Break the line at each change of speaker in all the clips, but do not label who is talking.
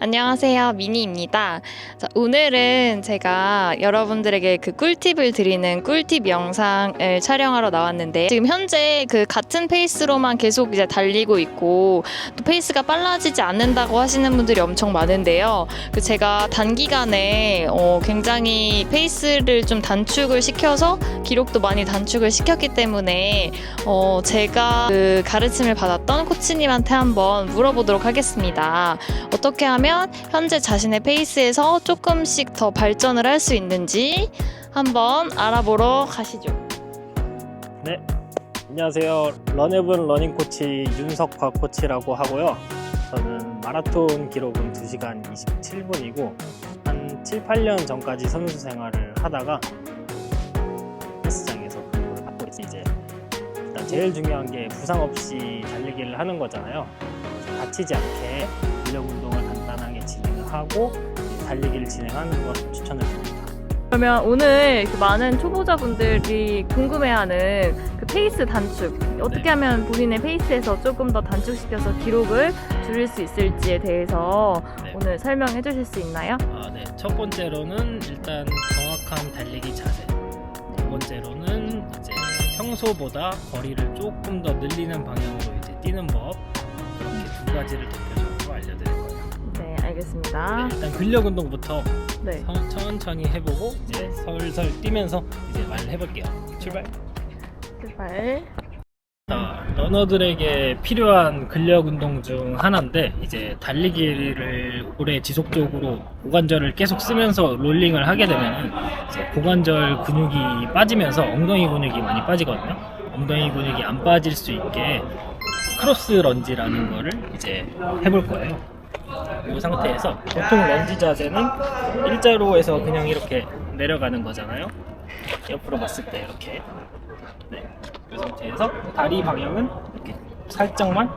안녕하세요. 미니입니다. 자, 오늘은 제가 여러분들에게 그 꿀팁을 드리는 꿀팁 영상을 촬영하러 나왔는데 지금 현재 그 같은 페이스로만 계속 이제 달리고 있고 또 페이스가 빨라지지 않는다고 하시는 분들이 엄청 많은데요. 그 제가 단기간에 어, 굉장히 페이스를 좀 단축을 시켜서 기록도 많이 단축을 시켰기 때문에 어, 제가 그 가르침을 받았던 코치님한테 한번 물어보도록 하겠습니다. 어떻게 하면 현재 자신의 페이스에서 조금씩 더 발전을 할 수 있는지 한번 알아보러 가시죠.
네, 안녕하세요. 런해븐 러닝 코치 윤석박 코치라고 하고요. 저는 마라톤 기록은 2시간 27분이고 한 7, 8년 전까지 선수 생활을 하다가 헬스장에서 근무를 하고 있어요. 이제 일단 제일 중요한 게 부상 없이 달리기를 하는 거잖아요. 다치지 않게 간단 하고 달리기를 진행하는 것을 추천을 드립니다.
그러면 오늘 그 많은 초보자분들이 궁금해하는 그 페이스 단축 어떻게
네.
하면 본인의 페이스에서 조금 더 단축시켜서 기록을 줄일 수 있을지에 대해서
네.
오늘 설명해 주실 수 있나요?
아, 네. 첫 번째로는 일단 정확한 달리기 자세. 두 번째로는 이제 평소보다 거리를 조금 더 늘리는 방향으로 이제 뛰는 법. 그렇게 두 가지를 대표적으로 알려드릴 거예요.
네, 알겠습니다.
네, 일단 근력 운동부터
네.
천- 천천히 해보고 이제 설설 뛰면서 이제 말을 해볼게요. 출발.
출발.
자, 러너들에게 필요한 근력 운동 중 하나인데 이제 달리기를 오래 지속적으로 고관절을 계속 쓰면서 롤링을 하게 되면 이제 고관절 근육이 빠지면서 엉덩이 근육이 많이 빠지거든요. 엉덩이 근육이 안 빠질 수 있게 크로스 런지라는 거를 이제 해볼 거예요. 이 상태에서 보통 런지 자세는 일자로에서 그냥 이렇게 내려가는 거잖아요. 옆으로 봤을 때 이렇게 네. 이 상태에서 다리 방향은 이렇게 살짝만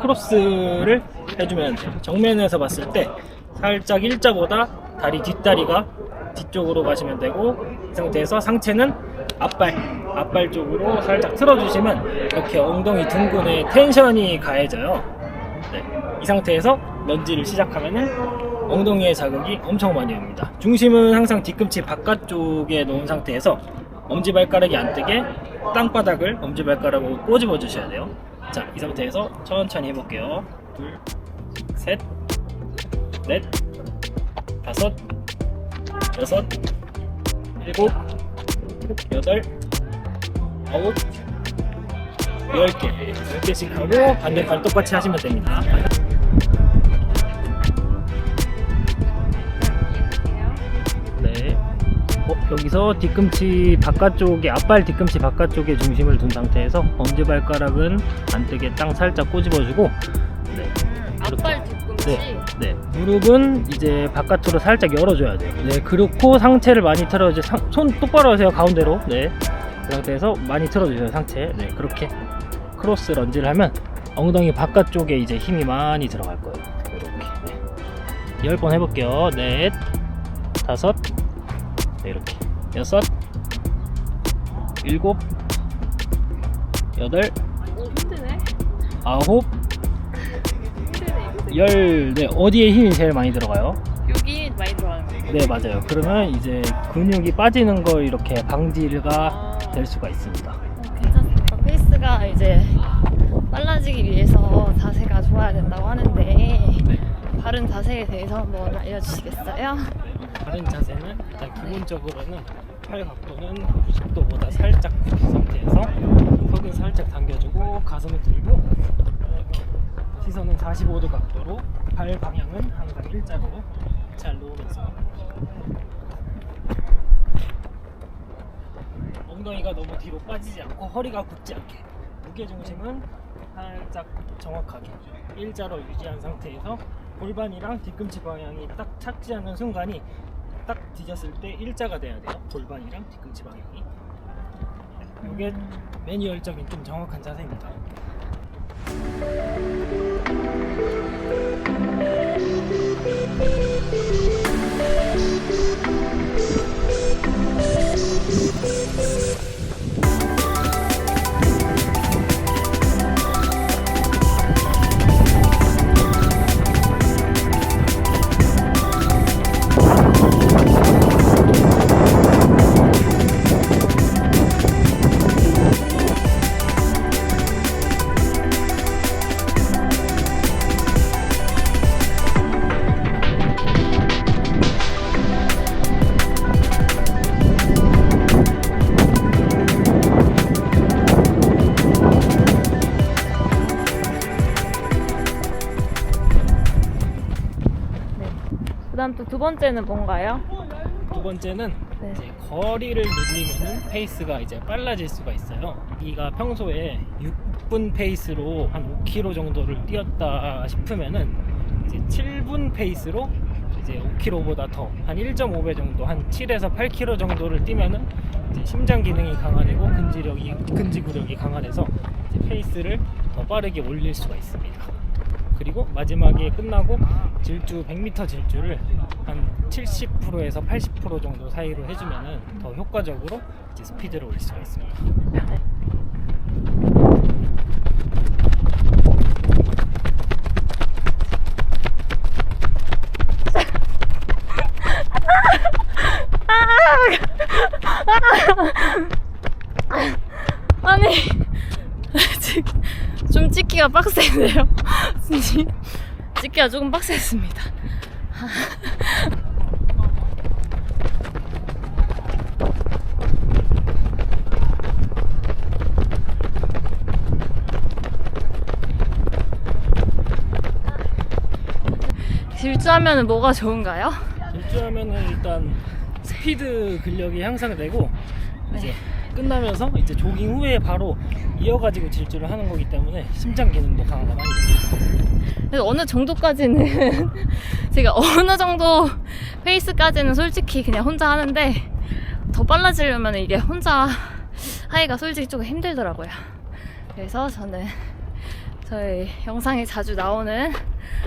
크로스를 해주면 돼요. 정면에서 봤을 때 살짝 일자보다 다리 뒷다리가 뒤쪽으로 가시면 되고 이 상태에서 상체는 앞발 앞발 쪽으로 살짝 틀어주시면 이렇게 엉덩이 둥근에 텐션이 가해져요. 네. 이 상태에서 런지를 시작하면은 엉덩이의 자극이 엄청 많이 옵니다. 중심은 항상 뒤꿈치 바깥쪽에 놓은 상태에서 엄지발가락이 안 뜨게 땅바닥을 엄지발가락으로 꼬집어 주셔야 돼요. 자, 이 상태에서 천천히 해볼게요. 둘, 셋, 넷, 다섯, 여섯, 일곱, 여덟, 아홉, 열 개. 열 개씩 하고 반대발 똑같이 하시면 됩니다. 네. 어, 여기서 뒤꿈치 바깥쪽에 앞발 뒤꿈치 바깥쪽에 중심을 둔 상태에서 엄지발가락은 안 뜨게 땅 살짝 꼬집어주고 네,
앞발 뒤꿈치.
네, 네. 무릎은 이제 바깥으로 살짝 열어줘야 돼요. 네, 그렇고 상체를 많이 틀어 이제 상- 손 똑바로 하세요 가운데로. 네, 그 상태에서 많이 틀어주세요 상체. 네, 그렇게 크로스 런지를 하면 엉덩이 바깥쪽에 이제 힘이 많이 들어갈 거예요. 이렇게. 네. 10번 해볼게요. 넷, 다섯, 네, 이렇게. 여섯, 일곱, 여덟. 아홉. 열. 네, 어디에 힘이 제일 많이 들어가요?
여기 많이 들어가는 거예요.
네 맞아요 그러면 이제 근육이 빠지는 걸 이렇게 방지가
아,
될 수가 있습니다
페이스가 이제 빨라지기 위해서 자세가 좋아야 된다고 하는데
네.
바른 자세에 대해서 한번 알려주시겠어요?
다른 자세는 일단 기본적으로는 팔 각도는 90도보다 살짝 굽힌 상태에서 턱은 살짝 당겨주고 가슴을 들고 이렇게 시선은 45도 각도로 발 방향은 항상 일자로 잘 놓으면서 엉덩이가 너무 뒤로 빠지지 않고 허리가 굽지 않게 무게 중심은 살짝 정확하게 일자로 유지한 상태에서 골반이랑 뒤꿈치 방향이 딱 착지하는 순간이 딱 뒤졌을 때 일자가 돼야 돼요. 골반이랑 뒤꿈치 방향이. 이게 매뉴얼적인 좀 정확한 자세입니다.
그다음 또두 번째는 뭔가요?
두 번째는
네.
이제 거리를 늘리면은 페이스가 이제 빨라질 수가 있어요. 이가 평소에 6분 페이스로 한 5km 정도를 뛰었다 싶으면은 이제 7분 페이스로 이제 5km보다 더 한 1.5배 정도 한 7에서 8km 정도를 뛰면은 이제 심장 기능이 강화되고 근지력이 근지 구력이 강화돼서 이제 페이스를 더 빠르게 올릴 수가 있습니다. 그리고 마지막에 끝나고 질주 100m 질주를 한 70%에서 80% 정도 사이로 해주면은 더 효과적으로 이제 스피드를 올릴 수가 있습니다.
아니 지금 좀 찍기가 빡세네요. 찍기가 조금 빡셌습니다. 질주하면 뭐가 좋은가요?
질주하면은 일단 스피드 근력이 향상되고
네.
이제 끝나면서 이제 조깅 후에 바로 이어가지고 질주를 하는 거기 때문에 심장 기능도 많이 됩니다.
그래서 어느 정도까지는 제가 어느 정도 페이스까지는 솔직히 그냥 혼자 하는데 더 빨라지려면 이게 혼자 하기가 솔직히 조금 힘들더라고요. 그래서 저는 저희 영상에 자주 나오는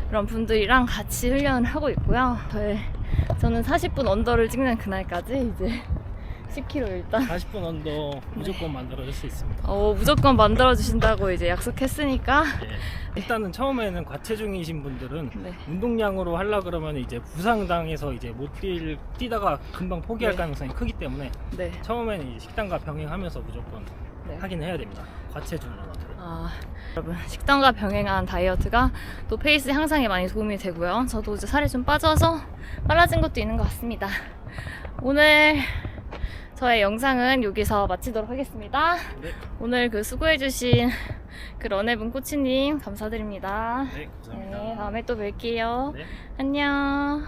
그런 분들이랑 같이 훈련을 하고 있고요. 저희 저는 40분 언더를 찍는 그날까지 이제 10km 일단
40분 언더 무조건 만들어줄 수 있습니다.
어, 무조건 만들어 주신다고 이제 약속했으니까
예. 일단은 처음에는 과체중이신 분들은
네.
운동량으로 하려 그러면 이제 부상당해서 이제 못 뛸, 뛰다가 금방 포기할
네.
가능성이 크기 때문에
네.
처음에는 이제 식단과 병행하면서 무조건
네.
하긴 해야 됩니다. 과체중 러너들은.
아, 여러분 식단과 병행한 다이어트가 또 페이스 향상에 많이 도움이 되고요. 저도 이제 살이 좀 빠져서 빨라진 것도 있는 것 같습니다. 오늘 저의 영상은 여기서 마치도록 하겠습니다.
네.
오늘 그 수고해주신 그 런해분 코치님 감사드립니다.
네, 감사합니다.
네, 다음에 또 뵐게요.
네.
안녕.